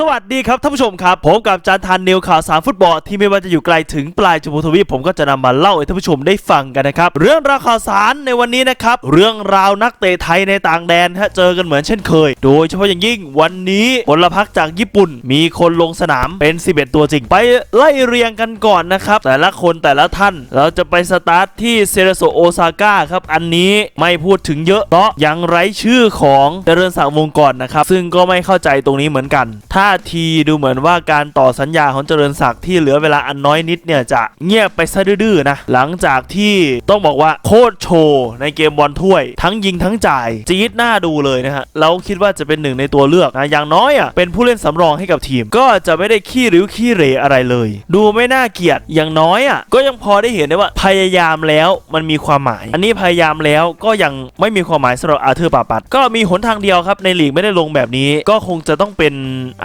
สวัสดีครับท่านผู้ชมครับ ผมกับจานทันนิวข่าวสารฟุตบอลที่ไม่ว่าจะอยู่ไกลถึงปลายจุฬาทวีปผมก็จะนำมาเล่าให้ท่านผู้ชมได้ฟังกันนะครับ เรื่องราวข่าวสารในวันนี้นะครับ เรื่องราวนักเตะไทยในต่างแดนฮะเจอกันเหมือนเช่นเคย โดยเฉพาะอย่างยิ่งวันนี้พลพักจากญี่ปุ่น มีคนลงสนามเป็น 11 ตัวจริง ไปไล่เรียงกันก่อนนะครับ แต่ละคนแต่ละท่านเราจะไปสตาร์ทที่เซเรโซโอซาก้าครับอันนี้ไม่พูดถึงเยอะเพราะยังไร้ชื่อของเจริญศักดิ์วงศ์กรนะครับซึ่งก็ไม่เข้าใจตรงนี้เหมือนกันถ้าท่าทีดูเหมือนว่าการต่อสัญญาของเจริญศักดิ์ที่เหลือเวลาอันน้อยนิดเนี่ยจะเงียบไปซะดื้อๆนะหลังจากที่ต้องบอกว่าโคตรโชว์ในเกมบอลถ้วย ทั้งยิงทั้งจ่ายจี๊ดหน้าดูเลยนะฮะเราคิดว่าจะเป็นหนึ่งในตัวเลือกนะอย่างน้อยอะเป็นผู้เล่นสำรองให้กับทีม ก็จะไม่ได้ขี้ริ้วขี้เหรอะไรเลย ดูไม่น่าเกลียดอย่างน้อยอะก็ยังพอได้เห็นได้ว่าพยายามแล้วมันมีความหมาย อันนี้พยายามแล้วก็ยังไม่มีความหมายสำหรับอาเธอร์ปาปัด ก็มีหนทางเดียวครับในลีกไม่ได้ลงแบบนี้ ก็คงจะต้องเป็น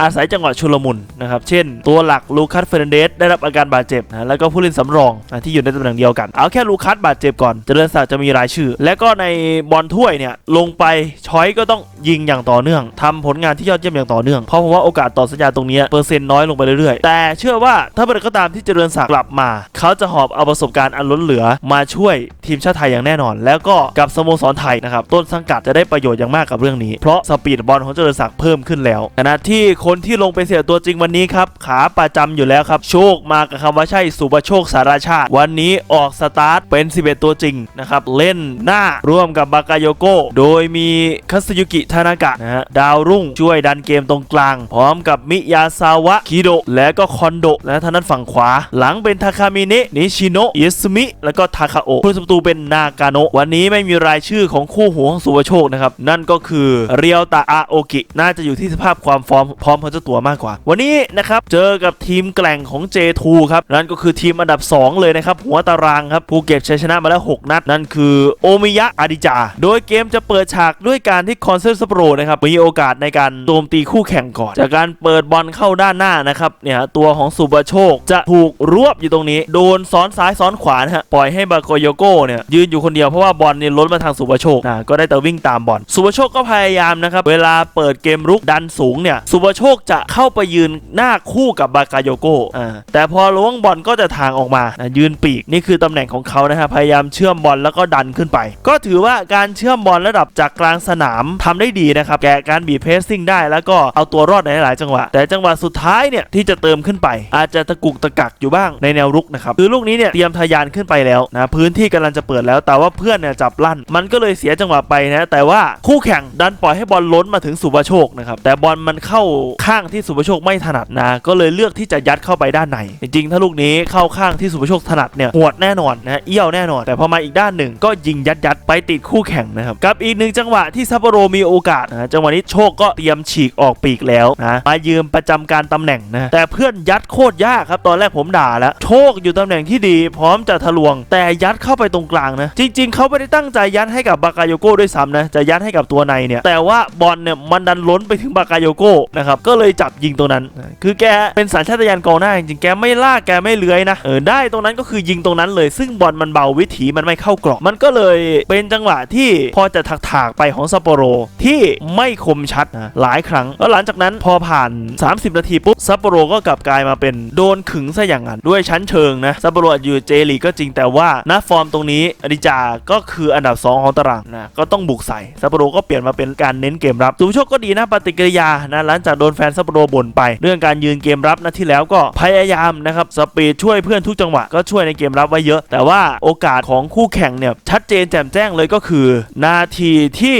อาศัยจังหวะชุลมุนนะครับ เช่น ตัวหลักลูคัสเฟรนเดสได้รับอาการบาดเจ็บนะแล้วก็ผู้เล่นสำรองนะที่อยู่ในตำแหน่งเดียวกัน เอาแค่ลูคัสบาดเจ็บก่อนเจริญศักดิ์จะมีรายชื่อ และก็ในบอลถ้วยเนี่ยลงไปช้อยก็ต้องยิงอย่างต่อเนื่องทำผลงานที่ยอดเยี่ยมอย่างต่อเนื่องเพราะผมว่าโอกาสต่อสัญญาตรงนี้เปอร์เซ็นต์น้อยลงไปเรื่อยๆแต่เชื่อว่าถ้าเมื่อไรก็ตามที่เจริญศักดิ์กลับมา เขาจะหอบเอาประสบการณ์อันล้นเหลือมาช่วยทีมชาติไทยอย่างแน่นอน แล้วก็กับสโมสรไทยนะครับต้นสังกัดจะได้ประโยชน์อย่างมากกับเรื่องนี้เพราะสปีดบอลของเจริญศักดิ์เพิ่มขึ้นแล้วขณะที่คนที่ลงเป็นเสียตัวจริงวันนี้ครับ ขาประจำอยู่แล้วครับ โชคมากับคำว่าใช่สุปโชคสารชาติ วันนี้ออกสตาร์ทเป็น 11 ตัวจริงนะครับ เล่นหน้าร่วมกับบากาโยโกโดยมีคัสยุกิทานากะนะฮะดาวรุ่งช่วยดันเกมตรงกลาง พร้อมกับมิยาซาวะคิโดและก็คอนโดและทางด้านฝั่งขวา หลังเป็นทาคามิเนะนิชิโนะอิสมิแล้วก็ทาคาโอผู้ประตูเป็นนากาโนะวันนี้ไม่มีรายชื่อของคู่หูของสุวโชคนะครับนั่นก็คือเรียวตาอาโอกิน่าจะอยู่ที่สภาพความฟอร์มพร้อมขอเจ้าตัวมากกว่า วันนี้นะครับเจอกับทีมแกร่งของ J2 ครับนั่นก็คือทีมอันดับ 2 เลยนะครับหัวตารางครับภูเก็ตชัยชนะมาแล้ว 6 นัด นั่นคือโอมิยะอาดิจา โดยเกมจะเปิดฉากด้วยการที่คอนเซปต์สโปรนะครับมีโอกาสในการโจมตีคู่แข่งก่อน จากการเปิดบอลเข้าด้านหน้านะครับเนี่ยตัวของสุบโชคจะถูกรวบอยู่ตรงนี้ โดนซ้อนซ้ายซ้อนขวานะฮะปล่อยให้บาโกโยโก้เนี่ยยืนอยู่คนเดียวเพราะว่าบอลเนี่ยล้นมาทางสุบโชคนะก็ได้แต่วิ่งตามบอลสุบโชคก็พยายามนะครับเวลาเปิดเกมรุกดันสูงเนี่ยสุบโชคจะเข้าไปยืนหน้าคู่กับบากาโยโก้อ่าแต่พอล้วงบอลก็จะทางออกมานะยืนปีกนี่คือตำแหน่งของเขานะฮะพยายามเชื่อมบอลแล้วก็ดันขึ้นไป ก็ถือว่าการเชื่อมบอลระดับจากกลางสนามทำได้ดีนะครับแกะการบีบเพรสซิ่งได้แล้วก็เอาตัวรอดในหลายจังหวะ แต่จังหวะสุดท้ายเนี่ยที่จะเติมขึ้นไป อาจจะตะกุกตะกักอยู่บ้างในแนวรุกนะครับคือลูกนี้เนี่ยเตรียมทะยานขึ้นไปแล้วนะพื้นที่กำลังจะเปิดแล้ว แต่ว่าเพื่อนเนี่ยจับลั่น มันก็เลยเสียจังหวะไปนะแต่ว่าคู่แข่งดันปล่อยให้บอลล้นมาถึงสุภโชคนะครับแต่บอลมันเข้าข้างที่สุภโชคไม่ถนัดนะ ก็เลยเลือกที่จะยัดเข้าไปด้านใน จริงๆ ถ้าลูกนี้เข้าข้างที่สุภโชคถนัดเนี่ยหวดแน่นอนนะเอี้ยวแน่นอน แต่พอมาอีกด้านหนึ่งก็ยิงยัดยัดๆไปติดคู่แข่งนะครับ กับอีกหนึ่งจังหวะที่ซัปโปโรมีโอกาสนะจังหวะนี้โชคก็เตรียมฉีกออกปีกแล้วนะมายืมประจำการตำแหน่งนะแต่เพื่อนยัดโคตรยากครับตอนแรกผมด่าแล้วโชคอยู่ตำแหน่งที่ดี พร้อมจะทะลวง แต่ยัดเข้าไปตรงกลางนะจริง ๆเขาไม่ได้ตั้งใจยัดให้กับบากาโยโก้ด้วยซ้ำนะจะยัดให้กับตัวในเนี่ยแต่ว่าบอลเนี่ยมันดันล้นไปถึงบากาโยโก้นะครับก็็เลยจับยิงตรงนั้น คือแกเป็นสัญชาตญาณกองหน้าจริงๆแกไม่ล่ากแกไม่เลื้อยนะเออได้ตรงนั้นก็คือยิงตรงนั้นเลย ซึ่งบอลมันเบาวิถีมันไม่เข้ากรอบมันก็เลยเป็นจังหวะที่พอจะถักถากไปของซัปโปโรที่ไม่คมชัดนะหลายครั้ง แล้วหลังจากนั้นพอผ่าน 30 นาทีปุ๊บซัปโปโรก็กลับกลายมาเป็นโดนขึงซะอย่างนั้นด้วยชั้นเชิงนะซัปโปโรอยู่เจลีก็จริงแต่ว่าณฟอร์มตรงนี้อดิจาก็คืออันดับ 2 ของตารางนะก็ต้องบุกใส่ซัปโปโรก็เปลี่ยนมาเป็นการเน้นเกมรับสุโชคก็ดีนะปฏิกิริยานะหลังจากโดนแฟนซัปโปโรบ่นไป เรื่องการยืนเกมรับนะที่แล้วก็พยายามนะครับสปีดช่วยเพื่อนทุกจังหวะก็ช่วยในเกมรับไว้เยอะ แต่ว่าโอกาสของคู่แข่งเนี่ยชัดเจนแจ่มแจ้งเลยก็คือ นาทีที่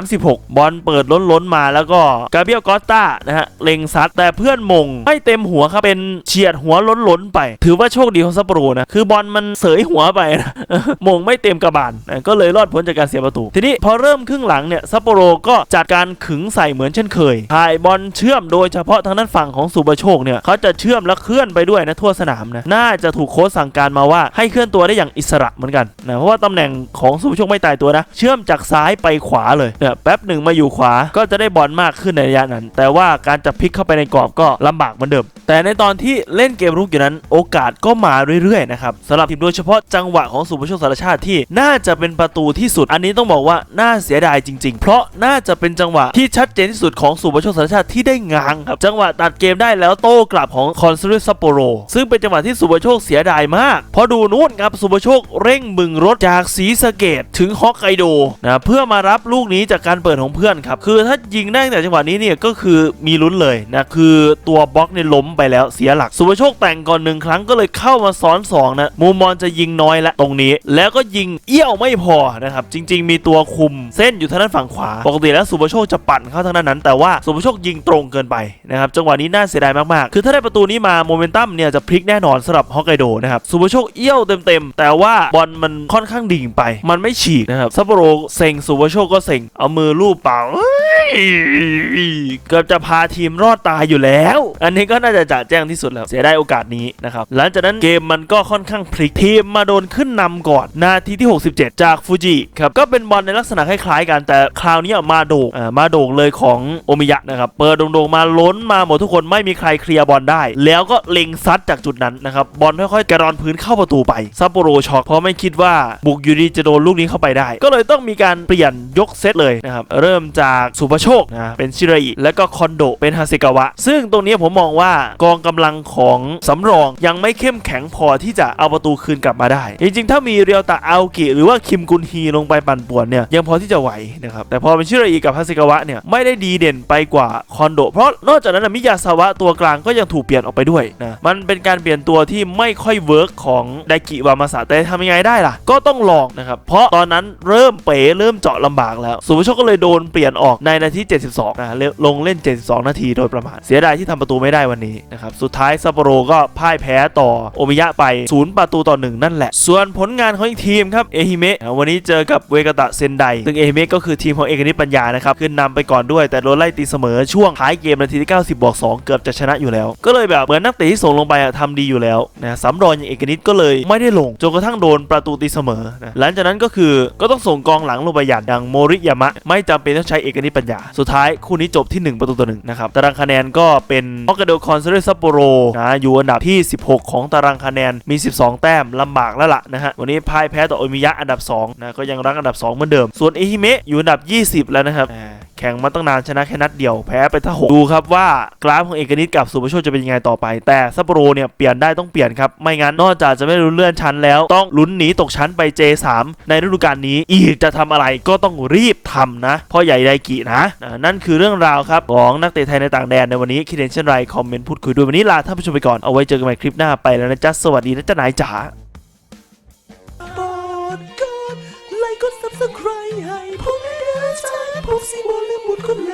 36 บอลเปิดล้นๆมาแล้วก็กาเบียลกอสตานะฮะเล็งซัดแต่เพื่อนมงไม่เต็มหัวครับเป็นเฉียดหัวล้นๆไป ถือว่าโชคดีของซัปโปโรนะคือบอลมันเสยหัวไปนะมงไม่เต็มกระบาลนะก็เลยรอดพ้นจากการเสียประตู ทีนี้พอเริ่มครึ่งหลังเนี่ยซัปโปโรก็จัดการขึงใส่เหมือนเช่นเคยถ่ายบอลเชื่อมโดยเฉพาะทางด้านฝั่งของสุบโชคเนี่ยเขาจะเชื่อมและเคลื่อนไปด้วยนะทั่วสนามนะน่าจะถูกโค้ชสั่งการมาว่าให้เคลื่อนตัวได้อย่างอิสระเหมือนกันนะเพราะว่าตำแหน่งของสุบโชคไม่ตายตัวนะ เชื่อมจากซ้ายไปขวาเลยเนี่ยแป๊บหนึ่งมาอยู่ขวาก็จะได้บอลมากขึ้นในระยะนั้น แต่ว่าการจะพลิกเข้าไปในกรอบก็ลำบากเหมือนเดิม แต่ในตอนที่เล่นเกมรุกอยู่นั้น โอกาสก็มาเรื่อยๆนะครับสำหรับทีมโดยเฉพาะจังหวะของสุภโชคสารชาติที่น่าจะเป็นประตูที่สุด อันนี้ต้องบอกว่าน่าเสียดายจริง ๆ เพราะน่าจะเป็นจังหวะที่ชัดเจนที่สุดของสุภโชคสารชาติที่ได้ง้างครับ จังหวะตัดเกมได้แล้วโต้กลับของคอนซูริซัปโปโร ซึ่งเป็นจังหวะที่สุภโชคเสียดายมาก เพราะดูนู่นครับสุภโชคเร่งบึงรถจากสีสเกตถึงฮอกไกโดนะเพื่อมารับลูกนี้จากการเปิดของเพื่อนครับ คือถ้ายิงได้แต่จังหวะนี้เนี่ยก็คือมีลุ้นเลยนะคือตัวบล็อกเนี่ยล้มไปแล้วเสียหลักสุภโชคแต่งก่อนหนึ่งครั้งก็เลยเข้ามาซ้อนสองนะมูมอนจะยิงน้อยละตรงนี้ แล้วก็ยิงเอี้ยวไม่พอนะครับจริง ๆ มีตัวคุมเส้นอยู่ทางด้านฝั่งขวา ปกติแล้วสุภโชคจะปั่นเข้าทางด้านนั้น แต่ว่าสุภโชคยิงตรงเกินไปนะครับจังหวะนี้น่าเสียดายมากๆ คือถ้าได้ประตูนี้มาโมเมนตัมเนี่ยจะพลิกแน่นอนสำหรับฮอกไกโดนะครับสุภโชคเอี้ยวเต็มๆ แต่ว่าบอลมันค่อนข้างดิ่งไป มันไม่ฉีกนะครับซัปโปโรเซ็งสุภโชคก็เซ็งเอามือลูบเปล่าเกือบจะพาทีมรอดตายอยู่แล้ว อันนี้ก็น่าจะจ่าแจ้งที่สุดแล้วเสียได้โอกาสนี้นะครับหลังจากนั้นเกมมันก็ค่อนข้างพลิกทีมมาโดนขึ้นนำก่อนนาทีที่ 67 จากฟูจิครับก็เป็นบอลในลักษณะคล้ายๆกันแต่คราวนี้มาโด่งอ่ามาโด่งเลยของโอมิยะนะครับเปิดโด่งมาล้นมาหมดทุกคนไม่มีใครเคลียร์บอลได้ แล้วก็เล็งซัดจากจุดนั้นนะครับบอลค่อยๆกระรอนพื้นเข้าประตูไปซัปโปโรช็อกเพราะไม่คิดว่าบุกยูดีจะโดนลูกนี้เข้าไปได้ ก็เลยต้องมีการเปลี่ยนยกเซตเลยนะครับเริ่มจากสุภโชคนะเป็นชิราอิแล้วก็คอนโดเป็นฮาเซกาวะ ซึ่งตรงนี้ผมมองว่ากองกำลังของสำรองยังไม่เข้มแข็งพอที่จะเอาประตูคืนกลับมาได้ จริงๆ ถ้ามีเรียวตะอาโอกิหรือว่าคิมกุนฮีลงไปปั่นป่วนเนี่ยยังพอที่จะไหวนะครับแต่พอเป็นชิราอิกับฮาเซกาวะเนี่ยไม่ได้ดีเด่นไปกว่าคอนโดเพราะนอกจากนั้นนะมิยาซาวะตัวกลางก็ยังถูกเปลี่ยนออกไปด้วยนะมันเป็นการเปลี่ยนตัวที่ไม่ค่อยเวิร์กของไดกิวามาสะแต่ทำยังไงได้ล่ะ ก็ต้องลองนะครับเพราะตอนนั้นเริ่มเป๋เริ่มเจาะลำบากแล้วสุภโชคก็เลยโดนเปลี่ยนออกในนาที 72นะลงเล่น 72 นาทีโดยประมาณ เสียดายที่ทำประตูไม่ได้วันนี้นะครับสุดท้ายซัปโปโรก็พ่ายแพ้ต่อโอมิยะไป 0 ประตูต่อ 1 นั่นแหละ ส่วนผลงานของอีกทีมครับเอฮิเมะวันนี้เจอกับเวกตะเซนไดซึ่งเอฮิเมะก็คือทีมของเอกนิปัญญานะครับขึ้นนำไปก่อนด้วย แต่โดนไล่ตีเสมอช่วงท้ายเกมนาทีที่ 90บวก2เกือบจะชนะอยู่แล้ว ก็เลยแบบเหมือนนักเตะที่ส่งลงไปอะทำดีอยู่แล้วนะสำรองอย่างเอกนิตก็เลยไม่ได้ลงจนกระทั่งโดนประตูตีเสมอนะหลังจากนั้นก็คือก็ต้องส่งกองหลังลงไปอย่างดังโมริยามะ ไม่จำเป็นต้องใช้เอกนิตปัญญา สุดท้ายคู่นี้จบที่ 1 ประตูต่อหนึ่งนะครับตารางคะแนนก็เป็นฮอกไกโดคอนเซเรซัปโปโรนะอยู่อันดับที่ 16 ของตารางคะแนนมี 12 แต้มลำบากแล้วล่ะนะฮะวันนี้พ่ายแพ้ต่อโอมิยะอันดับ2นะก็ยังรั้งอันดับ2เหมือนเดิม ส่วนเอฮิเมะอยู่อันดับ 20 แล้วนะครับ แข่งมาตั้งนานชนะแค่นัดเดียวแพ้ไปทั้งหกดูครับว่ากราฟของเอกนิตกับสุภาโชคจะเป็นยังไงต่อไป แต่ซัปโปโรเนี่ยเปลี่ยนได้ต้องเปลี่ยนครับไม่งั้นนอกจากจะไม่ลุ้นเลื่อนชั้นแล้ว ต้องลุ้นหนีตกชั้นไป J3 ในฤดูกาลนี้ อีกจะทำอะไรก็ต้องรีบทำนะพ่อใหญ่ไดกินะนั่นคือเรื่องราวครับของนักเตะไทยในต่างแดนในวันนี้คิดเห็นเช่นไรคอมเมนต์พูดคุยด้วยวันนี้ลาท่านผู้ชมไปก่อนเอาไว้เจอกันใหม่คลิปหน้าไปแล้วนะจ๊ะสวัสดีนะจ๊ะนายจ๋ากดไลค์กด subscribe ให้ผม Move, see, mole, move, come